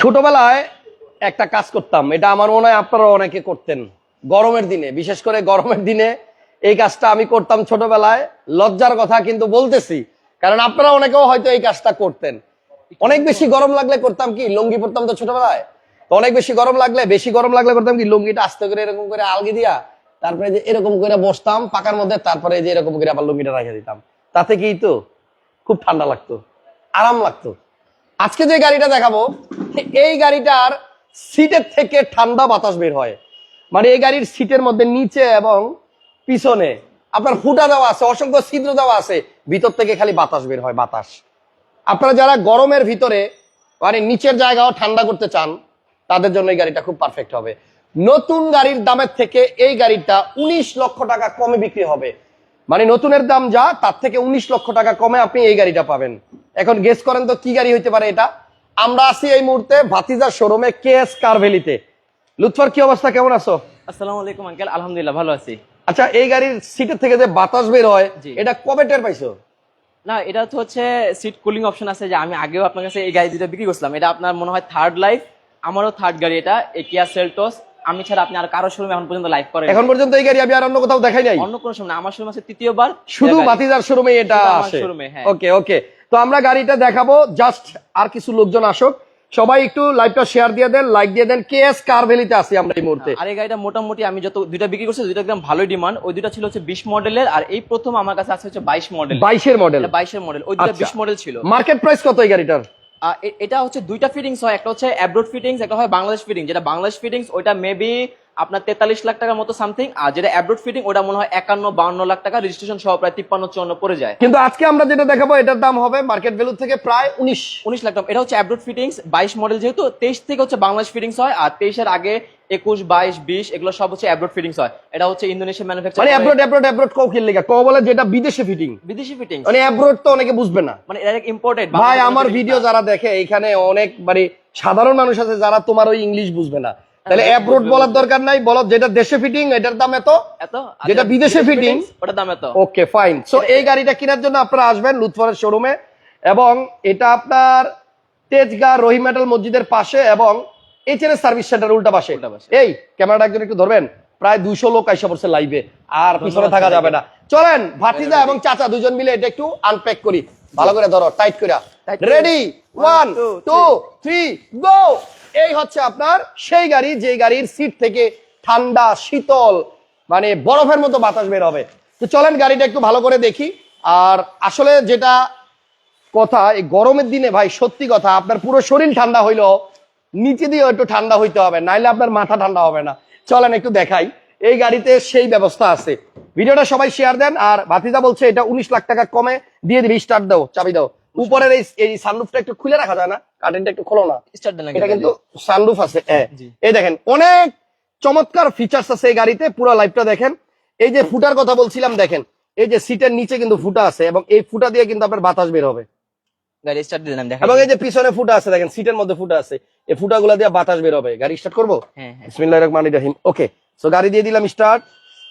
ছোটবেলায় একটা কাজ করতাম, এটা আমার মনে হয় আপনারা অনেকে করতেন। গরমের দিনে, বিশেষ করে গরমের দিনে এই কাজটা আমি করতাম ছোটবেলায়। লজ্জার কথা কিন্তু বলতেছি, কারণ আপনারা অনেকেও হয়তো এই কাজটা করতেন। অনেক বেশি গরম লাগলে করতাম কি, লুঙ্গি পরতাম তো ছোটবেলায়? তো অনেক বেশি গরম লাগলে, বেশি গরম লাগলে করতাম কি, লুঙ্গিটা আস্তে করে এরকম করে আলগি দিয়া, তারপরে যে এরকম করে বসতাম পাকার মধ্যে, তারপরে যে এরকম করে আবার লুঙ্গিটা রেখে দিতাম। তাতে কি তো খুব ঠান্ডা লাগতো, আরাম লাগতো। আজকে যে গাড়িটা দেখাবো, এই গাড়িটার সিটের থেকে ঠান্ডা বাতাস বের হয়। মানে এই গাড়ির সিটের মধ্যে নিচে এবং পিছনে আপনার ফুটা দেওয়া আছে, অসংখ্য ছিদ্র দেওয়া আছে, ভিতর থেকে খালি বাতাস বের হয়, বাতাস। আপনারা যারা গরমের ভিতরে মানে নিচের জায়গাও ঠান্ডা করতে চান, তাদের জন্য এই গাড়িটা খুব পারফেক্ট হবে। নতুন গাড়ির দামের থেকে এই গাড়িটা উনিশ লক্ষ টাকা কমে বিক্রি হবে। মানে নতুনের দাম যা, তার থেকে উনিশ লক্ষ টাকা কমে আপনি এই গাড়িটা পাবেন। এখন গেস করেন তো কি গাড়ি হইতে পারে এটা? আমরা আছি এই মুহূর্তে ভাতিজার শোরুমে কে এস কারভেলিতে লুৎফর কি অবস্থা? কেমন আছো? আসসালামু আলাইকুম আঙ্কেল আলহামদুলিল্লাহ ভালো আছি। আচ্ছা এই গাড়ির সিটের থেকে যে বাতাস বের হয় এটা কবে টের পাইছো? না এটা তো হচ্ছে সিট কুলিং অপশন আছে যে আমি আগেও আপনার কাছে এই গাড়ি দুটো বিক্রি করছিলাম। এটা আপনার মনে হয় থার্ড লাইফ আমারও থার্ড গাড়ি এটা একিয়া সেলটোস আমি ছাড়া আপনি আর কারও শোরুমে এখন পর্যন্ত লাইভ করেন এখন পর্যন্ত এই গাড়ি আমি আর অন্য কোথাও দেখাই নাই? অন্য কোনো শোরুম না আমার শোরুম আছে তৃতীয়বার। শুধু। বাতিজার শোরুমে এটা আসে। শোরুমে, হ্যাঁ। ওকে ওকে তো আমরা গাড়িটা দেখাবো জাস্ট আর কিছু লোকজন আসুক। সবাই একটু লাইভটা শেয়ার দিয়ে দেন লাইক দিয়ে দেন কে এস কারভেলিতে আছি আমরা এই মুহূর্তে। আর এই গাড়িটা মোটামুটি আমি যত দুইটা বিক্রি করছি দুইটা একদম ভালোই ডিমান্ড ওই দুইটা ছিল হচ্ছে বিশ মডেলের আর এই প্রথম আমার কাছে আছে হচ্ছে বাইশ মডেল বাইশের মডেল এটা বাইশের মডেল ওই দুইটা আচ্ছা। বিশ মডেল ছিল। মার্কেট প্রাইস কত এই গাড়িটার? এটা হচ্ছে দুইটা ফিটিংস হয় একটা হচ্ছে অ্যাব্রোড ফিটিংস একটা হয় বাংলাদেশ ফিটিং যেটা বাংলাদেশ ফিটিংস ওইটা মেবি আপনার তেতাল্লিশ লাখ টাকার মতো সামথিং আর যেটা অ্যাব্রোড ফিটিং ওটা মনে হয় একান্ন বাউন্ন লাখ টাকা রেজিস্ট্রেশন সহ প্রায় তিপ্পান্ন চুয়ান্ন পড়ে যায়। কিন্তু আজকে আমরা যেটা দেখাবো এটার দাম হবে মার্কেট ভ্যালু থেকে প্রায় উনিশ। উনিশ লাখ টাকা। এটা হচ্ছে অ্যাব্রোড ফিটিংস বাইশ মডেল যেহেতু তেইশ থেকে হচ্ছে বাংলাদেশ ফিটিংস হয় আর তেইশের আগে একুশ বাইশ বিশ এগুলো সব হচ্ছে অ্যাব্রোড ফিটিংস হয়। এটা হচ্ছে ইন্দোনেশিয়া মানে ম্যানুফ্যাকচার অ্যাব্রোড অ্যাব্রোড অ্যাব্রোড কও খেললে ক বলে যেটা বিদেশে ফিটিং বিদেশি ফিটিং মানে অ্যাব্রোড তো অনেকে বুঝবে না। মানে এটা ইম্পোর্টেড ভাই আমার ভিডিও যারা দেখে এখানে অনেক মানে সাধারণ মানুষ আছে যারা তোমার ওই ইংলিশ বুঝবে না। তাহলে অ্যাব্রোড বলার দরকার নাই। বলো যেটা দেশে ফিটিং এটার দাম এত? এত? যেটা বিদেশে fitting, ওটার দাম এত। ওকে ফাইন সো এই গাড়িটা কেনার জন্য আপনারা আসবেন লুৎফরের শোরুমে এবং এটা আপনার তেজগাঁ রহিম মেটাল মসজিদের পাশে এবং এইচএনএস সার্ভিস সেন্টার উল্টা পাশে। এই ক্যামেরাটা একজন একটু ধরবেন। প্রায় দুশো লোক আইসা পড়ছে লাইভে আর পিছনে থাকা যাবে না। চলেন ভাতিজা এবং চাচা দুজন মিলে এটা একটু আনপ্যাক করি। ভালো করে ধরো টাইট করে। Ready one two three go এই হচ্ছে আপনার সেই গাড়ি যে গাড়ির সিট থেকে ঠান্ডা, শীতল মানে বরফের মতো বাতাস বের হবে। তো চলেন গাড়িটা একটু ভালো করে দেখি। আর আসলে যেটা কথা, এই গরমের দিনে ভাই, সত্যি কথা, আপনার পুরো শরীর ঠান্ডা হইল নিচে দিয়ে একটু ঠান্ডা হইতে হবে, নাইলে আপনার মাথা ঠান্ডা হবে না। চলেন একটু দেখাই। এই গাড়িতে সেই ব্যবস্থা আছে। ভিডিওটা সবাই শেয়ার দেন, আর ভাতিজা বলছে এটা উনিশ লাখ টাকা কমে, দিয়ে দিবি স্টার্ট দাও, চাবি দাও। উপরের এই সানরুফটা একটু খুলে রাখা যায় না? কার্টেনটা একটু খোলো না। এটা কিন্তু সানরুফ আছে হ্যাঁ এই দেখেন অনেক চমৎকার ফিচার্স আছে এই গাড়িতে পুরো দেখেন। এই যে ফুটার কথা বলছিলাম দেখেন এই যে সিটের নিচে কিন্তু ফুটা আছে এবং এই ফুটা দিয়ে কিন্তু আপনার বাতাস বের হবে। গাড়ি স্টার্ট দিয়ে দেন এবং এই যে পিছনে ফুটা আছে দেখেন সিটের মধ্যে ফুটা আছে। এই ফুটাগুলো দিয়ে বাতাস বের হবে। গাড়ি স্টার্ট করব? হ্যাঁ হ্যাঁ। বিসমিল্লাহির রহমানির রহিম। ওকে সো গাড়ি দিয়ে দিলাম স্টার্ট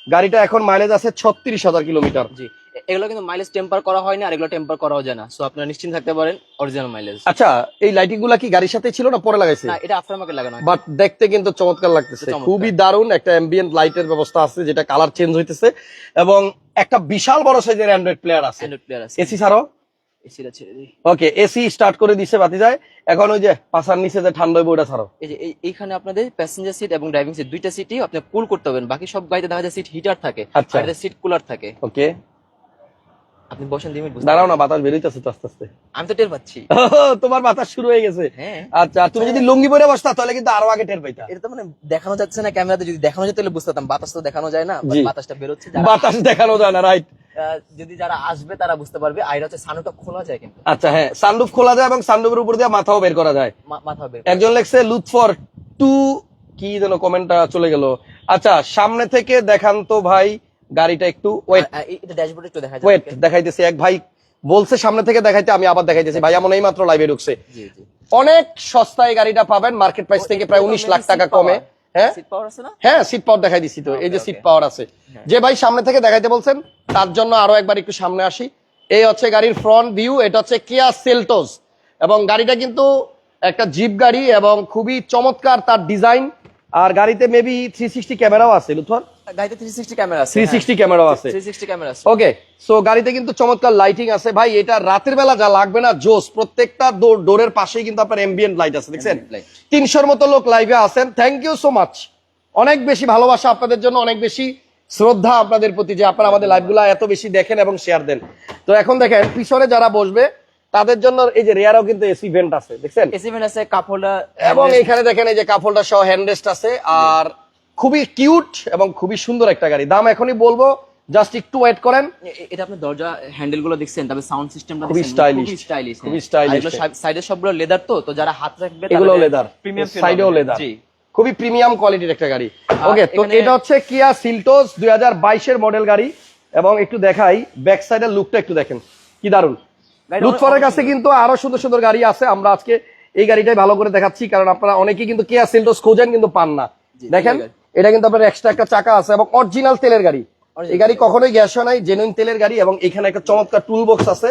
গাড়িটা এখন মাইলেজ আছে ছত্রিশ হাজার কিলোমিটার জি। এগুলো কিন্তু মাইলেজ টেম্পার করা হয়নি আর এগুলো টেম্পার করাও যায় না। সো আপনারা নিশ্চিন্ত থাকতে পারেন অরিজিনাল মাইলেজ আচ্ছা এই লাইটিংগুলা কি গাড়ির সাথে ছিল না পরে লাগাইছে? না এটা আফটার মার্কেট লাগানো বাট দেখতে কিন্তু চমৎকার লাগতেছে। খুবই দারুণ একটা অ্যাম্বিয়েন্ট লাইটের ব্যবস্থা আছে যেটা কালার চেঞ্জ হইতেছে। এবং একটা বিশাল বড় সাইজের অ্যান্ড্রয়েড প্লেয়ার আছে। স্ট্যান্ডার্ড প্লেয়ার আছে। এসি ছাড়ো এসিটা ছেড়ে দিই ওকে এসি স্টার্ট করে দিছে বাতি যায় এখন ওই যে পাশার নিচে যে ঠান্ডা ওটা ছাড়ো এই যে এইখানে আপনাদের প্যাসেঞ্জার সিট এবং ড্রাইভিং সিট দুইটা সিটই আপনি কুল করতে হবেন বাকি সব গাড়িতে দেখা যায় সিট হিটার থাকে। আচ্ছা। আর সিট কুলার থাকে। ওকে আপনি বসেন দুই মিনিট দাঁড়াও না বাতাস বেরোইতেছে আস্তে আস্তে আমি তো টের পাচ্ছি। তোমার বাতাস শুরু হয়ে গেছে। হ্যাঁ। আচ্ছা তুমি যদি লুঙ্গি পরে বসতা তাহলে কিন্তু আরও আগে টের পাইতা। এটা তো মানে দেখানো যাচ্ছে না ক্যামেরাতে যদি দেখানো যেত তাহলে বুঝতে বাতাস তো দেখানো যায় না বাতাসটা বেরোচ্ছে বাতাস দেখানো যায় না রাইট যদি যারা আসবে তারা বুঝতে পারবে। আর হচ্ছে সানুটা খোলা যায় কিন্তু। আচ্ছা হ্যাঁ সানরুফ খোলা যায় এবং সানরুফের উপর দিয়ে মাথাও বের করা যায়। মা- মাথা বের একজন লেখছে লুৎফর টু কি যেন কমেন্টটা চলে গেল। আচ্ছা সামনে থেকে দেখান তো ভাই গাড়িটা একটু ওয়েট আর- আর এই- এটা ড্যাশবোর্ডে একটু দেখা ওয়েট দেখাইতেছি। এক ভাই বলছে সামনে থেকে দেখাইতে আমি আবার দেখাইতেছি। ভাই এমন এই মাত্র লাইভে ঢুকছে অনেক সস্তায় গাড়িটা পাবেন মার্কেট প্রাইস থেকে প্রায় উনিশ লাখ টাকা কমে। হ্যাঁ? হ্যাঁ সিট পাওয়ার দেখাই দিছি তো। এই যে সিট পাওয়ার আছে। হ্যাঁ। যে ভাই সামনে থেকে দেখাইতে বলছেন তার জন্য আরও একবার একটু সামনে আসি। এই হচ্ছে গাড়ির ফ্রন্ট ভিউ এটা হচ্ছে কিয়া সেলটোস এবং গাড়িটা কিন্তু একটা জিপ গাড়ি এবং খুবই চমৎকার তার ডিজাইন আর গাড়িতে মেবি থ্রি সিক্সটি ক্যামেরাও আছে লুথর গাড়িতে ক্যামেরা আছে থ্রি সিক্সটি ক্যামেরাও আছে। থ্রি সিক্সটি ক্যামেরা আছে। ওকে সো গাড়িতে কিন্তু চমৎকার লাইটিং আছে। ভাই এটা রাতের বেলা যা লাগবে না জোস। প্রত্যেকটা ডোরের পাশেই কিন্তু আপনার লাইট আছে দেখছেন? মতো লোক লাইভে আছেন। থ্যাংক ইউ সো মাচ অনেক বেশি ভালোবাসা আপনাদের জন্য অনেক বেশি শ্রদ্ধা আপনাদের প্রতি যে আপনারা আমাদের লাইভগুলো এত বেশি দেখেন এবং শেয়ার দেন। তো এখন দেখেন পিছনে যারা বসবে তাদের জন্য এই যে রেয়ারও কিন্তু এসি ভেন্ট আছে দেখছেন? এসি ভেন আছে কাপ হোল্ডার এবং এখানে দেখেন এই যে কাপড়টা সহ হ্যান্ডরেস্ট আছে আর খুবই কিউট এবং খুবই সুন্দর একটা গাড়ি। দাম এখনই বলব জাস্ট একটু ওয়েট করেন। এটা আপনি দরজা হ্যান্ডেলগুলো দেখছেন তবে সাউন্ড সিস্টেমটা খুবই stylish, স্টাইলিশ খুবই stylish। সাইডে সবগুলো লেদার তো তো যারা হাত রাখবে এগুলো লেদার প্রিমিয়াম সাইডেও লেদার জি। খুবই প্রিমিয়াম কোয়ালিটির একটা গাড়ি। ওকে তো এটা হচ্ছে কিয়া সিলটোস দুই হাজার বাইশের মডেল গাড়ি এবং একটু দেখাই ব্যাক সাইডের লুকটা একটু দেখেন কি দারুণ লুৎফরের কাছে কিন্তু আরও সুন্দর সুন্দর গাড়ি আছে আমরা আজকে এই গাড়িটাই ভালো করে দেখাচ্ছি কারণ আপনারা অনেকেই কিন্তু কিয়া সিলটোস খোঁজেন কিন্তু পান না। দেখেন। এটা কিন্তু আপনার এক্সট্রা একটা চাকা আছে এবং অরিজিনাল তেলের গাড়ি। এই গাড়ি কখনোই গ্যাস হয় নাই জেনুইন তেলের গাড়ি এবং এখানে একটা চমৎকার টুল বক্স আছে।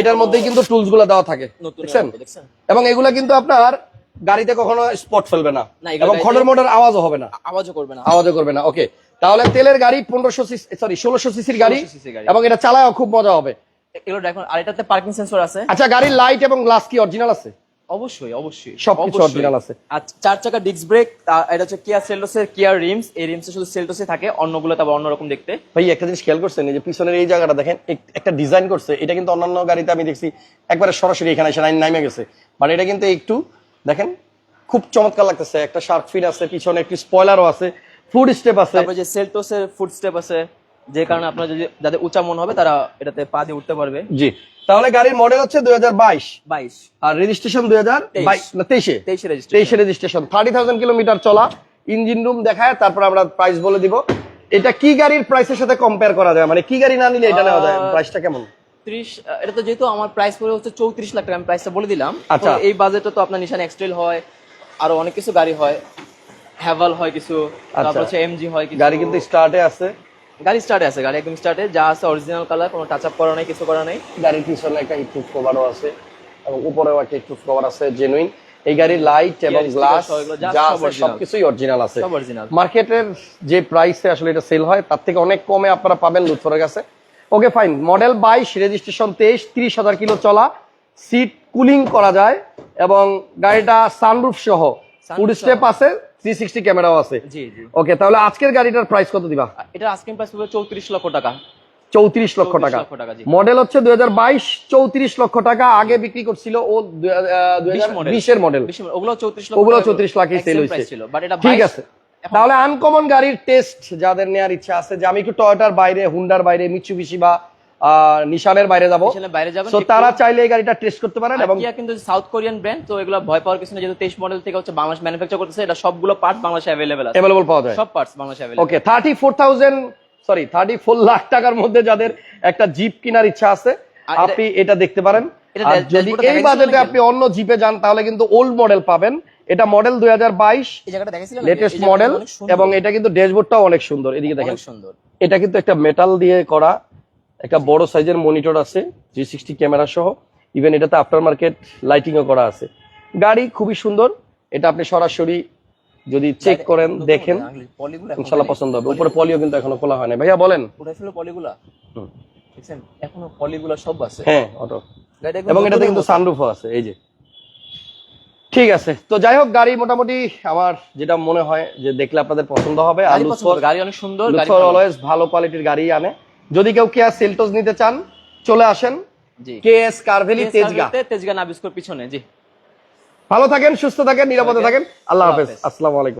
এটার মধ্যেই কিন্তু টুলসগুলো দেওয়া থাকে। দেখছেন? এবং এগুলা কিন্তু আপনার গাড়িতে কখনো স্পট ফেলবে না। এবং খড়ের মোটর আওয়াজও হবে না। আওয়াজও করবে না। আওয়াজও করবে না ওকে তাহলে তেলের গাড়ি পনেরোশো সরি ষোলোশো সিসির গাড়ি 1600 গাড়ি। এবং এটা চালায়ও খুব মজা হবে। এগুলো দেখুন আর এটাতে পার্কিং সেন্সর আছে। আচ্ছা গাড়ির লাইট এবং গ্লাস কি অরিজিনাল আছে? অবশ্যই অবশ্যই। সবকিছু original আছে। চার চাকা ডিস্ক ব্রেক এটা হচ্ছে কিয়া সেলটোসের কিয়া রিমস এই রিমসে শুধু সেলটোসে থাকে অন্যগুলো অন্যরকম দেখতে। ভাই একটা জিনিস খেয়াল করছেন যে পিছনের এই জায়গাটা দেখেন একটা ডিজাইন করছে এটা কিন্তু অন্যান্য গাড়িতে আমি দেখছি একবারে সরাসরি এখানে এসে নাইন নাইমে গেছে। বাট এটা কিন্তু একটু দেখেন খুব চমৎকার লাগতেছে একটা শার্ক ফিন আছে পিছনে একটি স্পয়লারও আছে ফুড স্টেপ আছে। তারপরে যে সেলটোসের ফুট স্টেপ আছে যে কারণে আপনার যদি যাদের উঁচা মন হবে তারা এটাতে পা দিয়ে উঠতে পারবে। জি। তাহলে গাড়ির মডেল হচ্ছে দুই হাজার বাইশ। বাইশ। আর রেজিস্ট্রেশন দুই হাজার তেইশে। তেইশে? রেজিস্ট্রেশন থার্টি থাউজেন্ড কিলোমিটার চলা ইঞ্জিন রুম দেখায় তারপর আমরা প্রাইস বলে দিব। এটা কি গাড়ির প্রাইসের সাথে কম্পেয়ার করা যায়? মানে কি গাড়ি না নিলে এটা নেওয়া যায়? প্রাইসটা কেমন? ত্রিশ এটা তো যেহেতু আমার প্রাইস পড়ে হচ্ছে চৌত্রিশ লাখ টাকা আমি প্রাইসটা বলে দিলাম। আচ্ছা। এই বাজেটে তো আপনার নিশান এক্সট্রেল হয় আরও অনেক কিছু গাড়ি হয়। হ্যাভাল হয় কিছু তারপর আচ্ছা। হচ্ছে এমজি হয় গাড়ি কিন্তু স্টার্টে আছে। গাড়ি স্টার্টে আছে গাড়ি একদম স্টার্টে যা আছে অরিজিনাল কালার কোনো টাচ আপ করা নাই কিছু করা নাই। গাড়ির পিছনে একটা হিটপ্রুফ কভারও আছে এবং উপরেও একটা হিটপ্রুফ কভার আছে জেনুইন এই গাড়ির লাইট এবং গ্লাস যা আছে সবকিছুই অরিজিনাল আছে। মার্কেটের যে প্রাইসে আসলে এটা সেল হয় তার থেকে অনেক কমে আপনারা পাবেন লুৎফরের কাছে। ওকে ফাইন মডেল বাইশ রেজিস্ট্রেশন তেইশ তিরিশ হাজার কিলো চলা। সিট কুলিং করা যায় এবং গাড়িটা সানরুফ সহ। ফুড সহ। স্টেপ আছে। থ্রি সিক্সটি ক্যামেরাও আছে। জি জি। ওকে তাহলে আজকের গাড়িটার প্রাইস কত দিবা? এটা আস্কিং প্রাইস পড়বে চৌত্রিশ লক্ষ টাকা। চৌত্রিশ লক্ষ 34 টাকা। লক্ষ টাকা, মডেল হচ্ছে দুই হাজার বাইশ চৌত্রিশ লক্ষ টাকা আগে বিক্রি করছিল ও বিশের মডেল ওগুলো চৌত্রিশ চৌত্রিশ সেল ঠিক আছে। তাহলে আনকমন গাড়ির টেস্ট যাদের নেওয়ার ইচ্ছা আছে যে আমি একটু টয়োটার বাইরে হুন্ডার বাইরে মিচুবিশি বা নিশানের বাইরে যাব। বাইরে যাবেন তো তারা চাইলে এই গাড়িটা টেস্ট করতে পারেন এবং কিন্তু সাউথ কোরিয়ান ব্র্যান্ড তো এগুলো ভয় পাওয়ার কিছু না যেহেতু তেইশ মডেল থেকে হচ্ছে বাংলাদেশ ম্যানুফ্যাকচার করতেছে এটা সবগুলো পার্ট বাংলাদেশে অ্যাভেলেবেল আছে। অ্যাভেলেবল পাওয়া যায়। সব পার্টস বাংলাদেশে available okay thirty four thousand sorry thirty four lakh টাকার মধ্যে যাদের একটা জিপ কেনার ইচ্ছা আছে আপনি এটা দেখতে পারেন। আর যদি এই বাজেটে আপনি অন্য জিপে যান তাহলে কিন্তু ওল্ড মডেল পাবেন। এটা মডেল দুই হাজার বাইশ লেটেস্ট মডেল এবং এটা কিন্তু ড্যাশবোর্ডটাও অনেক সুন্দর। এদিকে দেখেন। সুন্দর। এটা কিন্তু একটা মেটাল দিয়ে করা। একটা বড় সাইজের মনিটর আছে থ্রি সিক্সটি ক্যামেরা সহ। ইভেন এটাতে আফটার মার্কেট লাইটিংও করা আছে। গাড়ি খুবই সুন্দর। এটা আপনি সরাসরি যদি চেক করেন দেখেন। ইনশাল্লাহ পছন্দ হবে। উপরে পলিও কিন্তু এখনও খোলা হয় না ভাইয়া বলেন। উঠে পলিগুলা? দেখছেন এখনও পলিগুলা সব আছে। হ্যাঁ অটো এবং এটাতে কিন্তু মতো। সানরুফও আছে এই যে। ঠিক আছে। তো যাই হোক গাড়ি মোটামুটি আমার যেটা মনে হয় যে দেখলে আপনাদের পছন্দ হবে। আর গাড়ি অনেক সুন্দর। অলওয়েজ ভালো। কোয়ালিটির গাড়ি আনে। যদি কেউ কেয়া সেলটোস নিতে চান চলে আসেন। K S কারভেলি Tejgaon. তেজগা নাবিস্কোর পিছনে জি। ভালো থাকেন সুস্থ থাকেন নিরাপদে থাকেন। আল্লাহ হাফেজ। আসসালামু আলাইকুম।